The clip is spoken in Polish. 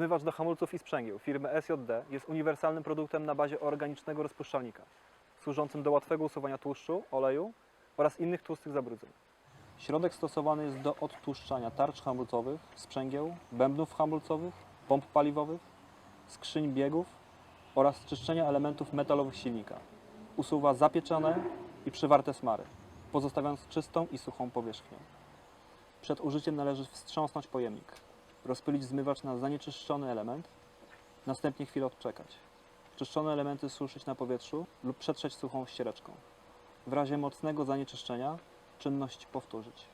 Zmywacz do hamulców i sprzęgieł firmy SJD jest uniwersalnym produktem na bazie organicznego rozpuszczalnika, służącym do łatwego usuwania tłuszczu, oleju oraz innych tłustych zabrudzeń. Środek stosowany jest do odtłuszczania tarcz hamulcowych, sprzęgieł, bębnów hamulcowych, pomp paliwowych, skrzyń biegów oraz czyszczenia elementów metalowych silnika. Usuwa zapieczone i przywarte smary, pozostawiając czystą i suchą powierzchnię. Przed użyciem należy wstrząsnąć pojemnik, rozpylić zmywacz na zanieczyszczony element, następnie chwilę odczekać. Czyszczone elementy suszyć na powietrzu lub przetrzeć suchą ściereczką. W razie mocnego zanieczyszczenia czynność powtórzyć.